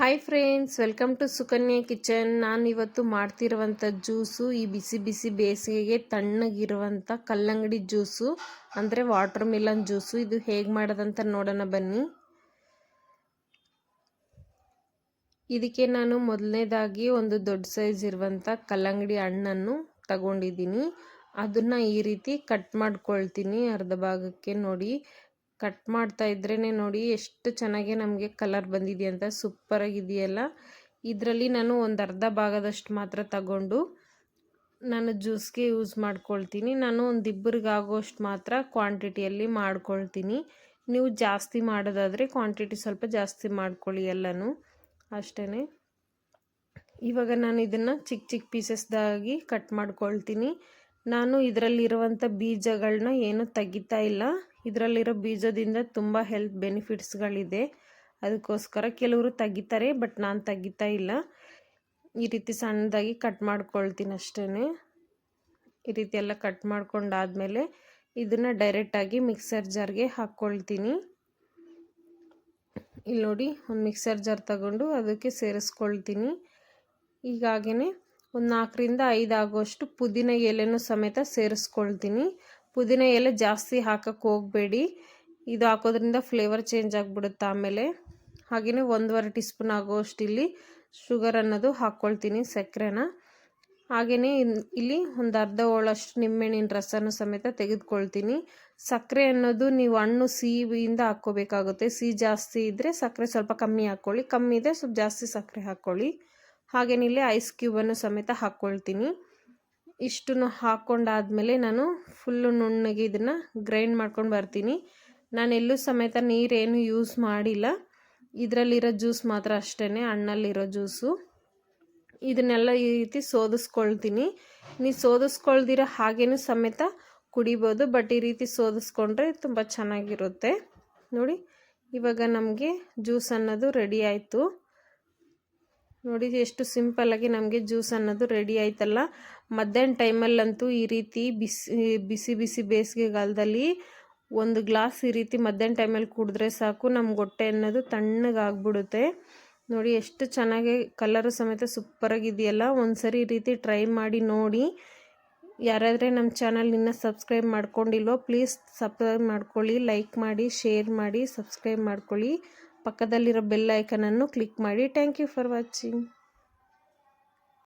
Hi friends welcome to Sukanya kitchen ನಾನು ಇವತ್ತು ಮಾಡ್ತಿರುವಂಥ juice ಈ ಬಿಸಿ ಬಿಸಿ ಬೇಸಿಗೆಗೆ ತಣ್ಣಗಿರುವಂಥ ಕಲ್ಲಂಗಡಿ ಜ್ಯೂಸು ಅಂದರೆ ವಾಟರ್ ಮಿಲನ್ ಜ್ಯೂಸು ಇದು ಹೇಗೆ ಮಾಡೋದಂತ ನೋಡೋಣ ಬನ್ನಿ. ಇದಕ್ಕೆ ನಾನು ಮೊದಲನೇದಾಗಿ ಒಂದು ದೊಡ್ಡ ಸೈಜ್ ಇರುವಂಥ ಕಲ್ಲಂಗಡಿ ಹಣ್ಣನ್ನು ತಗೊಂಡಿದ್ದೀನಿ. ಅದನ್ನು ಈ ರೀತಿ ಕಟ್ ಮಾಡ್ಕೊಳ್ತೀನಿ ಅರ್ಧ ಭಾಗಕ್ಕೆ ನೋಡಿ. ಕಟ್ ಮಾಡ್ತಾ ಇದ್ರೇ ನೋಡಿ ಎಷ್ಟು ಚೆನ್ನಾಗಿ ನಮಗೆ ಕಲರ್ ಬಂದಿದೆ ಅಂತ ಸೂಪರಾಗಿದೆಯಲ್ಲ. ಇದರಲ್ಲಿ ನಾನು ಒಂದು ಅರ್ಧ ಭಾಗದಷ್ಟು ಮಾತ್ರ ತಗೊಂಡು ನಾನು ಜ್ಯೂಸ್ಗೆ ಯೂಸ್ ಮಾಡ್ಕೊಳ್ತೀನಿ. ನಾನು ಒಂದು ಇಬ್ಬರಿಗೆ ಆಗೋಷ್ಟು ಮಾತ್ರ ಕ್ವಾಂಟಿಟಿಯಲ್ಲಿ ಮಾಡ್ಕೊಳ್ತೀನಿ. ನೀವು ಜಾಸ್ತಿ ಮಾಡೋದಾದರೆ ಕ್ವಾಂಟಿಟಿ ಸ್ವಲ್ಪ ಜಾಸ್ತಿ ಮಾಡ್ಕೊಳ್ಳಿ ಎಲ್ಲನೂ. ಅಷ್ಟೇ ಇವಾಗ ನಾನು ಇದನ್ನು ಚಿಕ್ಕ ಚಿಕ್ಕ ಪೀಸಸ್ದಾಗಿ ಕಟ್ ಮಾಡ್ಕೊಳ್ತೀನಿ. ನಾನು ಇದರಲ್ಲಿರುವಂಥ ಬೀಜಗಳನ್ನ ಏನು ತೆಗಿತಾ ಇಲ್ಲ. ಇದರಲ್ಲಿರೋ ಬೀಜದಿಂದ ತುಂಬ ಹೆಲ್ತ್ ಬೆನಿಫಿಟ್ಸ್ಗಳಿದೆ ಅದಕ್ಕೋಸ್ಕರ ಕೆಲವರು ತೆಗಿತಾರೆ ಬಟ್ ನಾನು ತೆಗಿತಾ ಇಲ್ಲ. ಈ ರೀತಿ ಸಣ್ಣದಾಗಿ ಕಟ್ ಮಾಡ್ಕೊಳ್ತೀನಿ ಅಷ್ಟೇ ಈ ರೀತಿ ಎಲ್ಲ ಕಟ್ ಮಾಡ್ಕೊಂಡಾದಮೇಲೆ ಇದನ್ನು ಡೈರೆಕ್ಟಾಗಿ ಮಿಕ್ಸರ್ ಜಾರ್ಗೆ ಹಾಕ್ಕೊಳ್ತೀನಿ ಇಲ್ಲಿ ನೋಡಿ, ಒಂದು ಮಿಕ್ಸರ್ ಜಾರ್ ತಗೊಂಡು ಅದಕ್ಕೆ ಸೇರಿಸ್ಕೊಳ್ತೀನಿ. ಈಗಾಗೆ ಒಂದು ನಾಲ್ಕರಿಂದ ಐದು ಆಗೋಷ್ಟು ಪುದೀನ ಎಲೆನೂ ಸಮೇತ ಸೇರಿಸ್ಕೊಳ್ತೀನಿ. ಪುದೀನ ಎಲೆ ಜಾಸ್ತಿ ಹಾಕಕ್ಕೆ ಹೋಗಬೇಡಿ. ಇದು ಹಾಕೋದ್ರಿಂದ ಫ್ಲೇವರ್ ಚೇಂಜ್ ಆಗಿಬಿಡುತ್ತೆ ಆಮೇಲೆ. ಹಾಗೆಯೇ ಒಂದೂವರೆ ಟೀ ಸ್ಪೂನ್ ಆಗೋಷ್ಟು ಇಲ್ಲಿ ಶುಗರ್ ಅನ್ನೋದು ಹಾಕ್ಕೊಳ್ತೀನಿ ಸಕ್ಕರೆನ. ಹಾಗೆಯೇ ಇಲ್ಲಿ ಒಂದು ಅರ್ಧ ಹೋಳಷ್ಟು ನಿಂಬೆಹಣ್ಣಿನ ರಸನೂ ಸಮೇತ ತೆಗೆದುಕೊಳ್ತೀನಿ. ಸಕ್ಕರೆ ಅನ್ನೋದು ನೀವು ಹಣ್ಣು ಸಿಹಿಯಿಂದ ಹಾಕ್ಕೋಬೇಕಾಗುತ್ತೆ. ಸಿಹಿ ಜಾಸ್ತಿ ಇದ್ದರೆ ಸಕ್ಕರೆ ಸ್ವಲ್ಪ ಕಮ್ಮಿ ಹಾಕ್ಕೊಳ್ಳಿ ಕಮ್ಮಿ ಇದೆ ಸ್ವಲ್ಪ ಜಾಸ್ತಿ ಸಕ್ಕರೆ ಹಾಕ್ಕೊಳ್ಳಿ ಹಾಗೇನಿಲ್ಲಿ ಐಸ್ ಕ್ಯೂಬನ್ನು ಸಮೇತ ಹಾಕ್ಕೊಳ್ತೀನಿ ಇಷ್ಟನ್ನು ಹಾಕ್ಕೊಂಡಾದಮೇಲೆ ನಾನು ಫುಲ್ಲು ನುಣ್ಣಗೆ ಇದನ್ನು ಗ್ರೈಂಡ್ ಮಾಡ್ಕೊಂಡು ಬರ್ತೀನಿ. ನಾನು ಎಲ್ಲೂ ಸಮೇತ ನೀರೇನು ಯೂಸ್ ಮಾಡಿಲ್ಲ. ಇದರಲ್ಲಿರೋ ಜ್ಯೂಸ್ ಮಾತ್ರ ಅಷ್ಟೇ ಹಣ್ಣಲ್ಲಿರೋ ಜ್ಯೂಸು. ಇದನ್ನೆಲ್ಲ ಈ ರೀತಿ ಸೋದಿಸ್ಕೊಳ್ತೀನಿ. ನೀವು ಸೋದಿಸ್ಕೊಳ್ದಿರೋ ಹಾಗೇನು ಸಮೇತ ಕುಡಿಬೋದು, ಬಟ್ ಈ ರೀತಿ ಸೋದಿಸ್ಕೊಂಡ್ರೆ ತುಂಬ ಚೆನ್ನಾಗಿರುತ್ತೆ. ನೋಡಿ, ಇವಾಗ ನಮಗೆ ಜ್ಯೂಸ್ ಅನ್ನೋದು ರೆಡಿ ಆಯಿತು. ನೋಡಿ, ಎಷ್ಟು ಸಿಂಪಲ್ಲಾಗಿ ನಮಗೆ ಜ್ಯೂಸ್ ಅನ್ನೋದು ರೆಡಿ ಆಯ್ತಲ್ಲ. ಮಧ್ಯಾಹ್ನ ಟೈಮಲ್ಲಂತೂ ಈ ರೀತಿ ಬಿಸಿ ಬಿಸಿ ಬಿಸಿ ಬೇಸಿಗೆಗಾಲದಲ್ಲಿ ಒಂದು ಗ್ಲಾಸ್ ಈ ರೀತಿ ಮಧ್ಯಾಹ್ನ ಟೈಮಲ್ಲಿ ಕುಡಿದ್ರೆ ಸಾಕು. ನಮ್ಮ ಹೊಟ್ಟೆ ಅನ್ನೋದು ತಣ್ಣಗಾಗ್ಬಿಡುತ್ತೆ. ನೋಡಿ, ಎಷ್ಟು ಚೆನ್ನಾಗಿ ಕಲರು ಸಮೇತ ಸೂಪರಾಗಿದೆಯಲ್ಲ. ಒಂದು ಸರಿ ಈ ರೀತಿ ಟ್ರೈ ಮಾಡಿ ನೋಡಿ. ಯಾರಾದರೆ ನಮ್ಮ ಚಾನಲ್ ಇನ್ನೂ ಸಬ್ಸ್ಕ್ರೈಬ್ ಮಾಡ್ಕೊಂಡಿಲ್ವೋ, ಪ್ಲೀಸ್ ಸಬ್ಸ್ಕ್ರೈಬ್ ಮಾಡ್ಕೊಳ್ಳಿ, ಲೈಕ್ ಮಾಡಿ, ಶೇರ್ ಮಾಡಿ, ಸಬ್ಸ್ಕ್ರೈಬ್ ಮಾಡ್ಕೊಳ್ಳಿ. ಪಕ್ಕದಲ್ಲಿರೋ ಬೆಲ್ ಐಕನನ್ನು ಕ್ಲಿಕ್ ಮಾಡಿ. Thank you for watching.